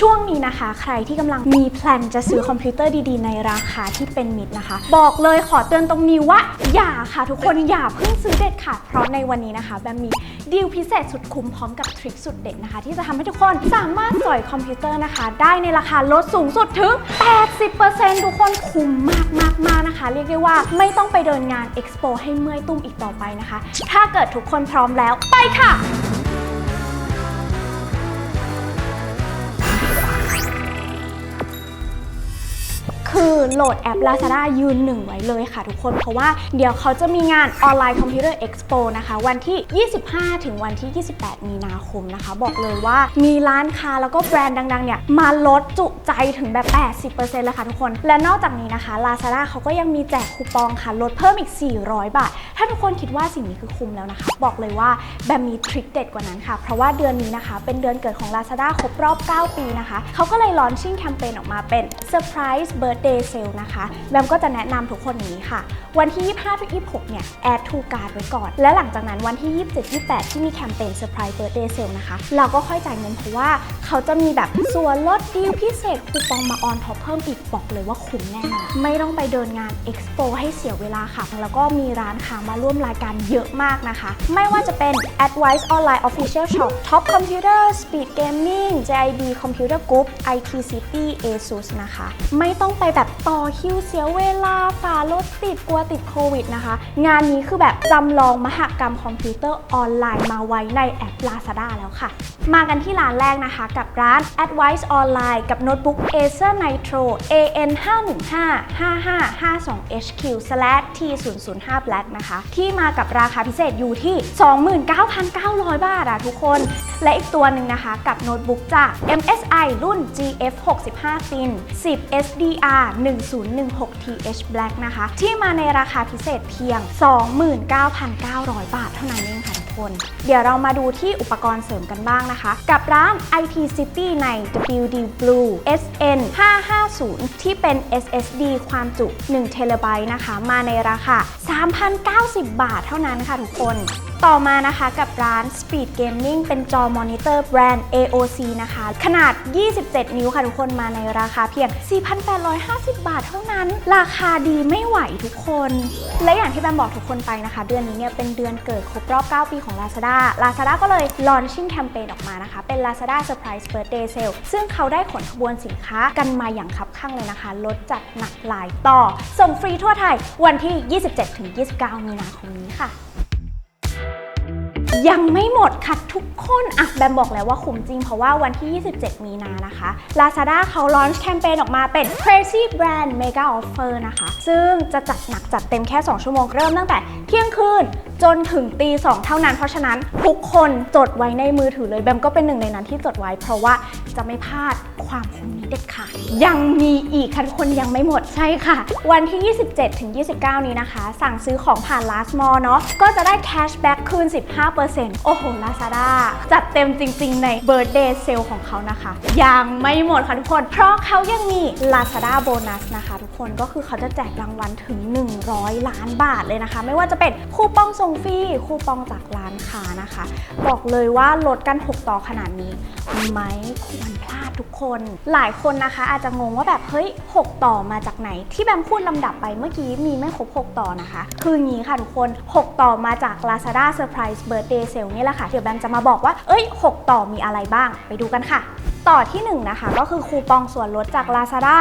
ช่วงนี้นะคะ ใครที่กำลังมีแพลนจะซื้อคอมพิวเตอร์ดีๆ ในราคาที่เป็นมิตรนะคะ บอกเลยขอเตือนตรงนี้ว่า อย่าค่ะทุกคนอย่าเพิ่งซื้อเด็ดขาดเพราะในวันนี้นะคะ แบมมีดีลพิเศษสุดคุ้มพร้อมกับทริคสุดเด็ดนะคะ ที่จะทำให้ทุกคนสามารถสอยคอมพิวเตอร์นะคะ ได้ในราคาลดสูงสุดถึง 80%ทุกคนคุ้มมากมากมากนะคะ เรียกได้ว่าไม่ต้องไปเดินงาน Expo ให้เมื่อยตุ้มอีกต่อไปนะคะ ถ้าเกิดทุกคนพร้อมแล้วไปค่ะ คือโหลดแอป Lazada ยืนหนึ่งไว้เลยค่ะทุกคน เพราะว่าเดี๋ยวเขาจะมีงานออนไลน์คอมพิวเตอร์เอ็กซ์โปนะคะ วันที่ 25 ถึงวันที่ 28 มีนาคมนะคะ บอกเลยว่ามีร้านค้าแล้วก็แบรนด์ดังๆ เนี่ย มาลดจุใจถึงแบบ 80%เลยค่ะทุกคน และนอกจากนี้นะคะ Lazada เขาก็ยังมีแจกคูปองค่ะ ลดเพิ่มอีก 400 บาท ถ้าทุกคนคิดว่าสิ่งนี้คือคุ้มแล้วนะคะ บอกเลยว่าแบบมีทริคเด็ดกว่านั้นค่ะ เพราะว่าเดือนนี้นะคะ เป็นเดือนเกิดของ Lazada ครบรอบ 9 ปีนะคะ เขาก็เลยลอนชิ่งแคมเปญออกมาเป็น Surprise Birthday Sale นะคะแบมก็จะแนะนำทุกคนอย่างนี้ค่ะ วันที่ 25ถึง26 เนี่ย add to card ไว้ก่อน และหลังจากนั้นวันที่ 27 28 ที่มีแคมเปญ Surprise Birthday Sale นะคะ เราก็ค่อยจ่ายเงินเพราะว่าเขาจะมีแบบส่วนลดดีลพิเศษคูปองมาออนท็อปเพิ่มอีกบอกเลยว่าคุ้มแน่นอนไม่ต้องไปเดินงาน Expo ให้เสียเวลาค่ะ แล้วก็มีร้านค้ามาร่วมรายการเยอะมากนะคะ ไม่ว่าจะเป็น Advice Online Official Shop Top Computer Speed Gaming JIB Computer Group IT City ASUS นะคะ ไม่ต้องไปแบบต่อคิวเสียเวลาฝ่ารถติดกลัวติดโควิดนะคะ งานนี้คือแบบจำลองมหกรรมคอมพิวเตอร์ออนไลน์มาไว้ในแอป Lazada แล้วค่ะ มากันที่ร้านแรกนะคะ กับร้าน Advice Online กับโน้ตบุ๊ก Acer Nitro AN 515 5552 HQ T 0 0 5 Black นะคะ ที่มากับราคาพิเศษอยู่ที่ 29,900 บาทอะทุกคนและอีกตัวหนึ่งนะคะกับโน้ตบุ๊กจาก MSI รุ่น GF 65 Fin 10 SDR 1016 TH Black นะคะ ที่มาในราคาพิเศษเพียง 29,900 บาทเท่านั้นเองค่ะทุกคน เดี๋ยวเรามาดูที่อุปกรณ์เสริมกันบ้างนะคะ กับร้าน IT City ใน WD Blue SN 550ที่เป็น SSD ความจุ1 t b นะคะ มาในราคา 3,090 บาทเท่านั้นค่ะทุกคน ต่อมานะคะกับร้าน Speed Gaming เป็นจอมอนิเตอร์แบรนด์ AOC นะคะ ขนาด 27 นิ้วค่ะทุกคนมาในราคาเพียง 4,850 บาทเท่านั้น ราคาดีไม่ไหวทุกคน และอย่างที่แบมบอกทุกคนไปนะคะ เดือนนี้เนี่ยเป็นเดือนเกิดครบรอบ 9 ปีของ Lazada Lazada ก็เลย launching campaign ออกมานะคะ เป็น Lazada Surprise Birthday Sale ซึ่งเขาได้ขนขบวนสินค้ากันมาอย่างคับข้างเลยนะคะ ลดจัดหนักหลายต่อ ส่งฟรีทั่วไทยวันที่ 27-29 มีนาคมนี้ค่ะ ยังไม่หมดค่ะทุกคนอะแบมบอกแล้วว่าคุ้มจริงเพราะว่าวันที่ 27 มีนานะคะ Lazada เขาลอนช์แคมเปญออกมาเป็น Crazy Brand Mega Offer นะคะ ซึ่งจะจัดหนักจัดเต็มแค่ 2 ชั่วโมงเริ่มตั้งแต่เที่ยงคืนจนถึงตี2เท่านั้น เพราะฉะนั้นทุกคนจดไว้ในมือถือเลย แบมก็เป็นหนึ่งในนั้นที่จดไว้ เพราะว่าจะไม่พลาดความคุ้มนี้เด็ดขาดยังมีอีกค่ะทุกคนยังไม่หมดใช่ค่ะ วันที่ 27ถึง29 นี้นะคะ สั่งซื้อของผ่าน Last Mall เนาะก็จะได้ cashback คืน 15%โอ้โห Lazada จัดเต็มจริง ๆ ใน Birthday Sale ของเขานะคะ ยังไม่หมดค่ะทุกคน เพราะเขายังมี Lazada Bonus นะคะ ทุกคนก็คือเขาจะแจกรางวัลถึง 100 ล้านบาทเลยนะคะ ไม่ว่าจะเป็นคูปองส่งฟรีคูปองจากร้านค้านะคะ บอกเลยว่าลดกัน 6 ต่อขนาดนี้ไม่ควรพลาดทุกคน หลายคนนะคะอาจจะงงว่าแบบเฮ้ย 6 ต่อมาจากไหน ที่แบมพูดลำดับไปเมื่อกี้มีไม่ครบ 6 ต่อนะคะ คืองี้ค่ะทุกคน 6 ต่อมาจาก Lazada Surprise Birthday Sale นี่แหละค่ะ เดี๋ยวแบมจะมาบอกว่า เอ้ย 6 ต่อมีอะไรบ้าง ไปดูกันค่ะ ต่อที่ 1 นะคะ ก็คือคูปองส่วนลดจาก Lazada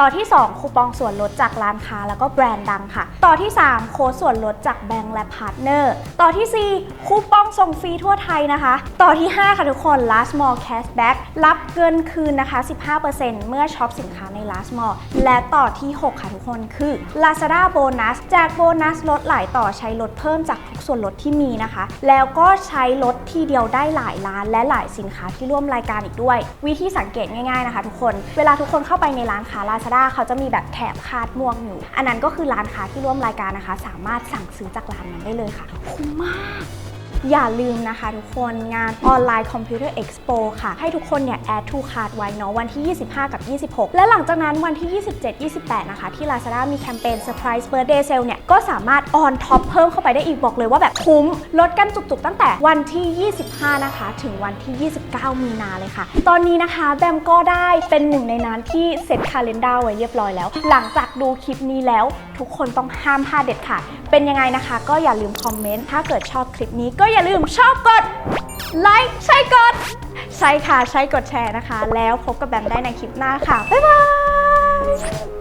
ต่อที่ 2 คูปองส่วนลดจากร้านค้าแล้วก็แบรนด์ดังค่ะ ต่อที่ 3 โค้ดส่วนลดจากแบงก์และพาร์ทเนอร์ ต่อที่ 4 คูปองส่งฟรีทั่วไทยนะคะ ต่อที่ 5 ค่ะทุกคน last mall cashback รับเงินคืนนะคะ 15%เมื่อช็อปสินค้าใน last mall และต่อที่ 6 ค่ะทุกคนคือ Lazada bonus แจกโบนัสลดหลายต่อใช้ลดเพิ่มจากทุกส่วนลดที่มีนะคะ แล้วก็ใช้ลดทีเดียวได้หลายร้านและหลายสินค้าที่ร่วมรายการอีกด้วย วิธีสังเกตง่ายๆนะคะ ทุกคน เวลาทุกคนเข้าไปในร้านค้า Lazada เขาจะมีแบบแถบคาดม่วงอยู่ อันนั้นก็คือร้านค้าที่ร่วมรายการนะคะ สามารถสั่งซื้อจากร้านนั้นได้เลยค่ะ คุ้มมาก อย่าลืมนะคะทุกคนงานออนไลน์คอมพิวเตอร์เอ็กซ์โปค่ะ ให้ทุกคนเนี่ยแอดทูคาร์ดไว้เนาะวันที่ 25 กับ 26 และหลังจากนั้นวันที่ 27 28 นะคะ ที่ Lazada มีแคมเปญ Surprise Birthday Sale เนี่ย ก็สามารถออนท็อปเพิ่มเข้าไปได้อีกบอกเลยว่าแบบคุ้ม ลดกันจุกๆ ตั้งแต่วันที่ 25 นะคะ ถึงวันที่ 29 มีนาเลยค่ะ ตอนนี้นะคะแบมก็ได้เป็นหนึ่งในนั้นที่เซตคาล endar ไว้เรียบร้อยแล้ว หลังจากดูคลิปนี้แล้ว ทุกคนต้องห้ามพลาดเด็ดขาดเป็นยังไงนะคะ ก็อย่าลืมคอมเมนต์ถ้าเกิดชอบคลิปนี้ก็อย่าลืมชอบกดไลค์ใช่กด ใช่ค่ะ ใช่กดแชร์นะคะ แล้วพบกับแบมได้ในคลิปหน้าค่ะ บ๊ายบาย